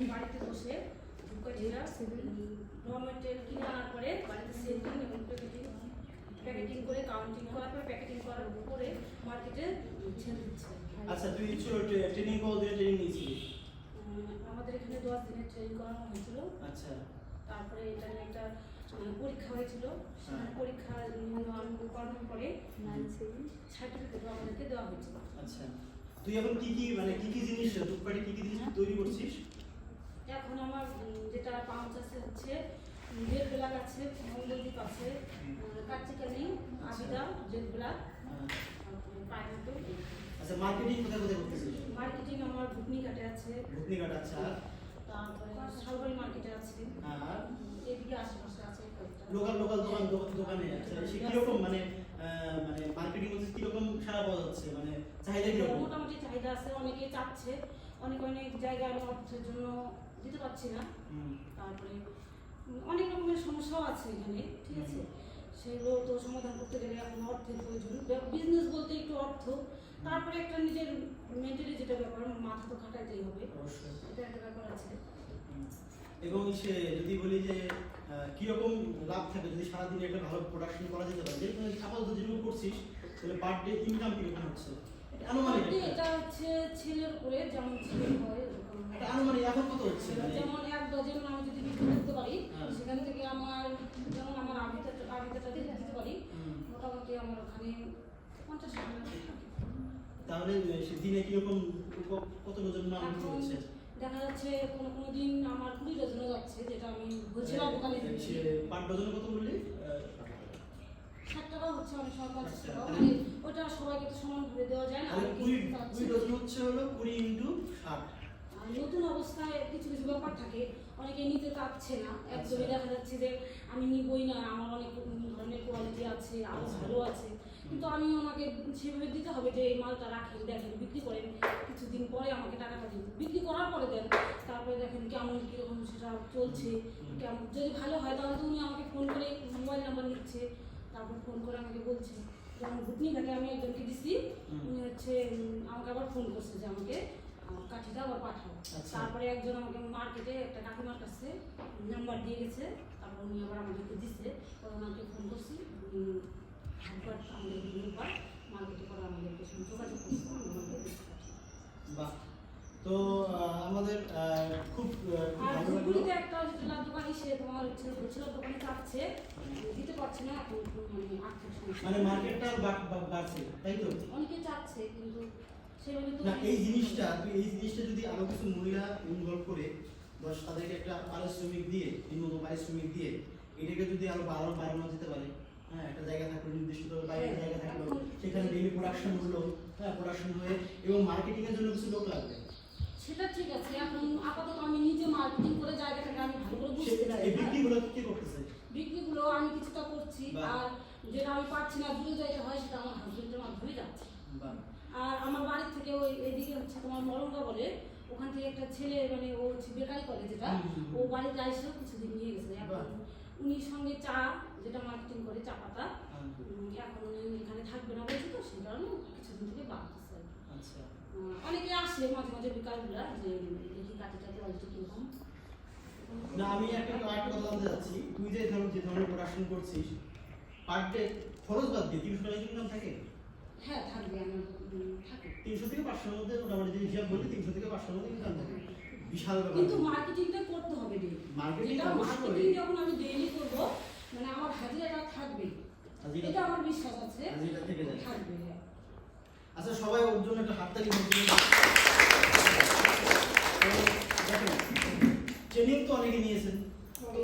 এখন বাড়িতে বসে ধূপকাঠিরা র মেটেরিয়াল কিনে আনার পরে বাড়িতে সেটিং এবং প্যাকেটিং প্যাকেটিং করে কাউন্টিং করার পরে প্যাকেটিং করার পরে মার্কেটে ছেড়ে দিচ্ছে। আচ্ছা তুই ট্রেনিং কল দিয়ে ট্রেনিং নিয়েছিলি? আমাদের এখানে দশ দিনের ট্রেনিং করানো হয়েছিল। আচ্ছা। তারপরে এটা নিয়ে একটা পরীক্ষা হয়েছিল। হ্যাঁ। পরীক্ষা করানোর পরে সার্টিফিকেট আমাদেরকে দেওয়া হয়েছিল। আচ্ছা। তুই এখন কি কি মানে কি কি জিনিস ধূপকাঠি কি কি জিনিস তৈরি করছিস এখন আমার উম, যেটা হচ্ছে জেড ব্ল্যাক আছে মঙ্গলদীপ আছে কাচিকালি আবিদা জেড ব্ল্যাক পাইনাপল আচ্ছা মার্কেটিং কোথায় কোথায় করতেছিস মার্কেটিং আমার ভুটনি আছে। ভুতনিঘাট আচ্ছা। আর তারপরে শালবাড়ি মার্কেটে আছে। আর? এদিকে আশেপাশে আছে লোকাল লোকাল দোকান দোকান- দোকানে আচ্ছা সে কীরকম মানে মানে মার্কেটিং হচ্ছে কীরকম সারা পাওয়া যাচ্ছে? মানে চাহিদা কীরকম? মোটামুটি চাহিদা আছে অনেকে চাচ্ছে। অনেক অনেক জায়গায় আমি অর্থের জন্য দিতে পারছি না। তারপরে অনেক রকমের সমস্যাও আছে এখানে ঠিক আছে? সেগুলো তো সমাধান করতে গেলে এখন অর্থের প্রয়োজন। বিজনেস বলতে একটু অর্থ। তারপরে একটা নিজের মেন্টালি যেটা ব্যাপার মাথা তো খাটাইতেই হবে। এটা একটা ব্যাপার আছে। এবং সে যদি বলি যে কীরকম লাভ থাকে যদি সারাদিনে একটা ভালো প্রোডাকশন করা যেতে পারে? যেহেতু আপাতত যেটুকু করছিস তাহলে পার ডে ইনকাম কীরকম হচ্ছে? আনুমানিক এটা হচ্ছে ছেলের উপরে যেমন ছেলে হয় এটা আনুমানিক এখন কত হচ্ছে? মানে যেমন এক ডজন আমি যদি বিক্রি করতে পারি হ্যাঁ। সেখান থেকে আমার যেমন আমার আবিটা আবিদাটা দিতে দিতে পারি মোটামুটি আমার ওখানে পঞ্চাশ তাহলে দিনে কীরকম কত ডজন মাল হচ্ছে? দেখা যাচ্ছে কোনো কোনো দিন আমার কুড়ি ডজনও যাচ্ছে যেটা আমি দোকানে দিচ্ছি সে পার ডজনে কত বললি? ষাট টাকা হচ্ছে অনেক সময় পঞ্চাশ টাকা মানে ওটা সবাইকে তো সমান করে দেওয়া যায় না কুড়ি কিছু চাচ্ছি। কুড়ি ডজন হচ্ছে হলো কুড়ি ইন্টু ষাট। নতুন অবস্থায় কিছু কিছু ব্যাপার থাকে অনেকে নিতে চাচ্ছে না। আচ্ছা। দেখা যাচ্ছে যে আমি নিবই না আমার অনেক ধরনের কোয়ালিটি আছে আরও আচ্ছা। ভালো আছে। কিন্তু আমি ওনাকে সেভাবে দিতে হবে যে এই মালটা রাখেন দেখেন বিক্রি করেন। কিছুদিন পরে আমাকে টাকাটা দিন। বিক্রি করার পরে দেন তারপরে দেখেন কেমন কীরকম সেটা চলছে কেমন যদি ভালো হয় তাহলে তো উনি আমাকে ফোন করে মোবাইল নাম্বার নিচ্ছে। তারপর ফোন করে আমাকে বলছে যেমন ঘুটনি ঘাটে আমি একজনকে হুম। উনি হচ্ছে আমাকে আবার ফোন করছে যে আমাকে কাঠিটা আবার পাঠাও আচ্ছা। তারপরে একজন আমাকে মার্কেটে একটা কাকিমার কাছে নাম্বার দিয়ে গেছে তারপর উনি আবার আমাদেরকে দিচ্ছে তখন ওনাকে ফোন করছি হাটবার আমাদের মার্কেটে করে আমাদেরকে যোগাযোগ করছে পারছে। বাহ তো আমাদের খুব আহ, খুব আর ভালো লাগল। ধূপগুড়িতে একটা হোটেলার দোকানি সে তোমার হচ্ছে হোটেলার দোকানে চাচ্ছে দিতে পারছে না এখন মানে মানে মার্কেটটা বাড়ছে তাই তো? অনেকে চাচ্ছে কিন্তু না এই জিনিসটা তুই এই জিনিসটা যদি আরও কিছু মহিলা ইনভলভ করে দশ তাদেরকে একটা পারিশ্রমিক দিয়ে নিম্ন পারিশ্রমিক দিয়ে এটাকে যদি আরও বাড়ানো বাড়ানো যেতে পারে হ্যাঁ একটা জায়গা থাকল নির্দিষ্ট বাইরে জায়গা থাকল সেখানে ডেইলি প্রোডাকশন হলো হ্যাঁ প্রোডাকশন হয়ে এবং মার্কেটিং এর জন্য কিছু লোক লাগবে। সেটা ঠিক আছে এখন আপাতত আমি নিজে মার্কেটিং করে জায়গাটাকে আমি ভালো করে বুঝতে চাই এই বিক্রিগুলো কি করতেছে? বিক্রিগুলো আমি কিছুটা করছি আর যেটা আমি পারছি না দূরে যাইতে হয় সেটা আমার হাজবেন্ডের মাধ্যমে যাচ্ছে। আর আমার বাড়ি থেকে ওই এদিকে হচ্ছে তোমার মরঙ্গা বলে ওখান থেকে একটা ছেলে মানে ও হচ্ছে বেকারি করে যেটা। ও বাড়িতে এসেও কিছুদিন নিয়ে গেছে। এখন। উনির সঙ্গে চা যেটা মার্কেটিং করে চা পাতা হ্যাঁ, এখন উনি এখানে থাকবে না বলছে তো সেই কারণে কিছুদিন থেকে আর আচ্ছা। আহ, আসে মাঝে মাঝে বিকালবেলা যে দেখি কাটি টাটি অল্প কীরকম না আমি একটা আরেকটা কথা জানতে চাচ্ছি তুই যে ধর যে ধরনের প্রোডাকশন করছিস পার ডে খরচ বাদ দিয়ে তিনশো টাকা ইনকাম থাকে? হ্যাঁ থাকবে আমার থাকে। তিনশো থেকে পাঁচশোর মধ্যে মোটামুটি যে হিসাব বলি তিনশো থেকে পাঁচশোর মধ্যে ইনকাম থাকে। বিশাল ব্যাপার। কিন্তু মার্কেটিংটা করতে হবে Marketing যেটা মার্কেটিং যখন আমি ডেইলি করব মানে আমার হাজিরাটা থাকবে। এটা আমার বিশ্বাস আছে। হাজিরা থেকে থাকবে হ্যাঁ। আচ্ছা সবাই ওর জন্য একটা হাততালি ট্রেনিং তো অনেকে নিয়েছেন।